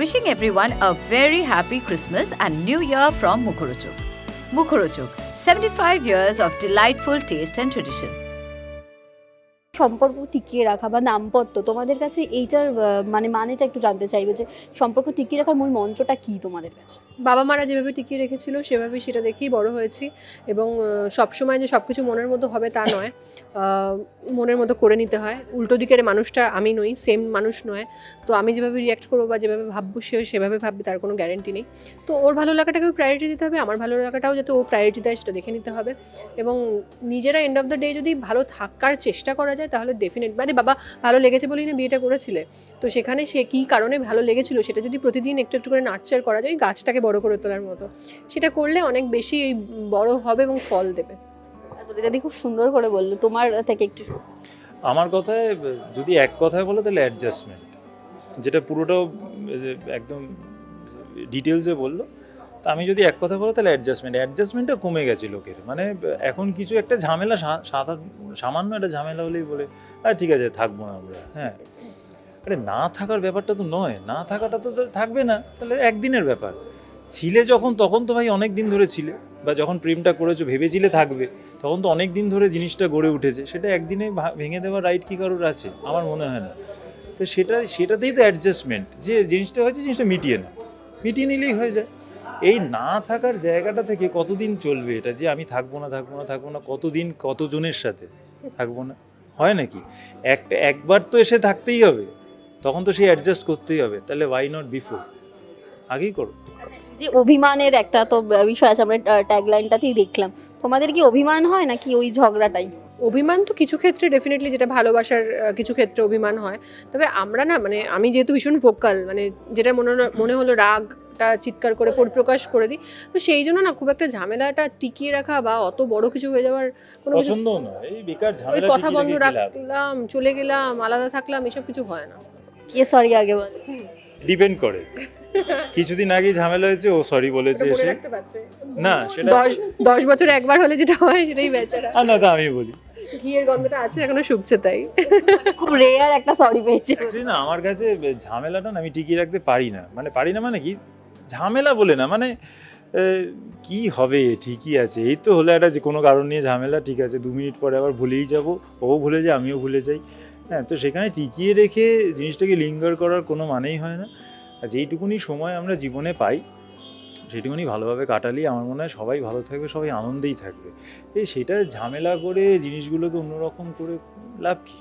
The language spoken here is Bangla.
Wishing everyone a very happy Christmas and New Year from Mukhorochuk. Mukhorochuk, 75 years of delightful taste and tradition. সম্পর্ক টিকিয়ে রাখা বা দাম্পত্য তোমাদের কাছে এইটার মানে মানেটা একটু জানতে চাইবে যে সম্পর্ক টিকিয়ে রাখার মূল মন্ত্রটা কি তোমাদের কাছে? বাবা মারা যেভাবে টিকিয়ে রেখেছিল, সেভাবে সেটা দেখেই বড় হয়েছি এবং সব সময় যে সব কিছু মনের মতো হবে তা নয়। মনের মতো করে নিতে হয়। উল্টো দিকের মানুষটা আমি নই সেম মানুষ নয়। তো আমি যেভাবে রিয়াক্ট করব বা যেভাবে ভাববো, সে সেভাবে ভাববে, তার কোনো গ্যারেন্টি নেই। তো ওর ভালো লাগাটাকেও প্রায়োরিটি দিতে হবে, আমার ভালো লাগাটাও যাতে ও প্রায়োরিটি দেয়, সেটা দেখে নিতে হবে। এবং নিজেরা এন্ড অফ দ্য ডে যদি ভালো থাকার চেষ্টা করা যায় তাহলে ডেফিনেট মানে বাবা ভালো লেগেছে বলেই না বিয়েটা করেছিলে। তো সেখানে সে কী কারণে ভালো লেগেছিল সেটা যদি প্রতিদিন একটু একটু করে নার্চার করা যায় গাছটাকে বড় করে তোলার মতো। সেটা করলে অনেক বেশি এই বড় হবে এবং ফল দেবে। দিদি খুব সুন্দর করে বলল তোমার থেকে একটু আমার কথায় যদি এক কথায় বলো তাহলে অ্যাডজাস্টমেন্ট যেটা পুরোটাও যে একদম ডিটেলসে বলল আমি যদি এক কথা বলো, তাহলে অ্যাডজাস্টমেন্ট অ্যাডজাস্টমেন্টটা কমে গেছে লোকের। মানে এখন কিছু একটা ঝামেলা, সা- সাধা- সামান্য একটা ঝামেলা হলেই বলে, আর, ঠিক আছে, থাকব না আমরা। হ্যাঁ। আরে, না থাকার ব্যাপারটা তো নয়। না থাকাটা তো থাকবে না। তাহলে একদিনের ব্যাপার। ছিলে যখন, তখন তো ভাই অনেক দিন ধরে ছিলে। বা যখন প্রেমটা করেছ, ভেবেছিলে থাকবে, তখন তো অনেক দিন ধরে জিনিসটা গড়ে উঠেছে। সেটা একদিনে ভেঙে দেওয়ার রাইট কি কারোর আছে? আমার মনে হয় না। তো সেটা, সেটাতেই তো অ্যাডজাস্টমেন্ট যে জিনিসটা হয়েছে, জিনিসটা মিটিয়ে না মিটিয়ে নিলেই হয়ে যায়। এই না থাকার জায়গাটা থেকে কতদিন চলবে এটা যে আমি থাকব না থাকব না থাকব না কতদিন কতজনের সাথে থাকব না? হয় নাকি? এক একবার তো এসে থাকতেই হবে তখন তো সেই অ্যাডজাস্ট করতেই হবে তাহলে ওয়াই নট বিফোর আগেই করো। যে অভিমানের একটা তো বিষয় আছে আমরা ট্যাগলাইনটাতেই দেখলাম। তোমাদের কি অভিমান হয় নাকি ওই ঝগড়াটাই? অভিমান তো কিছু ক্ষেত্রে ডেফিনেটলি যেটা ভালোবাসার কিছু ক্ষেত্রে অভিমান হয়। তবে আমরা না মানে আমি যেহেতু ভীষণ ভোকাল মানে যেটা মনে হলো- মনে হলো রাগটা চিৎকার করে পরিপ্রকাশ করে দিই। তো সেই জন্য না খুব একটা ঝামেলাটা টিকিয়ে রাখা বা অত বড় কিছু হয়ে যাওয়ার কোনো কিছু পছন্দ না। এই বেকার ওই ঝামেলা কথা বন্ধ? রাখলাম চলে গেলাম আলাদা থাকলাম এসব কিছু হয় না। কে সরি আগে বলে। ডিপেন্ড করে। কিছুদিন আগে ঝামেলা হয়েছে ও সরি বলেছে এসে। না সেটা দশ দশ বছর একবার হলে যেটা হয় সেটাই বেচারা। না তা আমি বলি। ঘিয়ের গন্ধটা আছে এখনও শুকছে তাই। খুব রেয়ার একটা সরি পেয়েছে। না আমার কাছে ঝামেলাটা না আমি টিকিয়ে রাখতে পারি না। মানে পারি না মানে কি? ঝামেলা বলে না মানে কি হবে? ঠিকই আছে। এই তো হলো একটা যে কোনো কারণ নিয়ে ঝামেলা, ঠিক আছে, দু মিনিট পরে আবার ভুলেই যাব। ও ভুলে যায়, আমিও ভুলে যাই। হ্যাঁ তো সেখানে টিকিয়ে রেখে জিনিসটাকে লিঙ্গার করার কোনো মানেই হয় না। আর যেইটুকুনি সময় আমরা জীবনে পাই, সেটুকুনি ভালোভাবে কাটালেই আমার মনে হয় সবাই ভালো থাকবে, সবাই আনন্দেই থাকবে। এই সেটা ঝামেলা করে জিনিসগুলোকে অন্যরকম করে লাভ কী?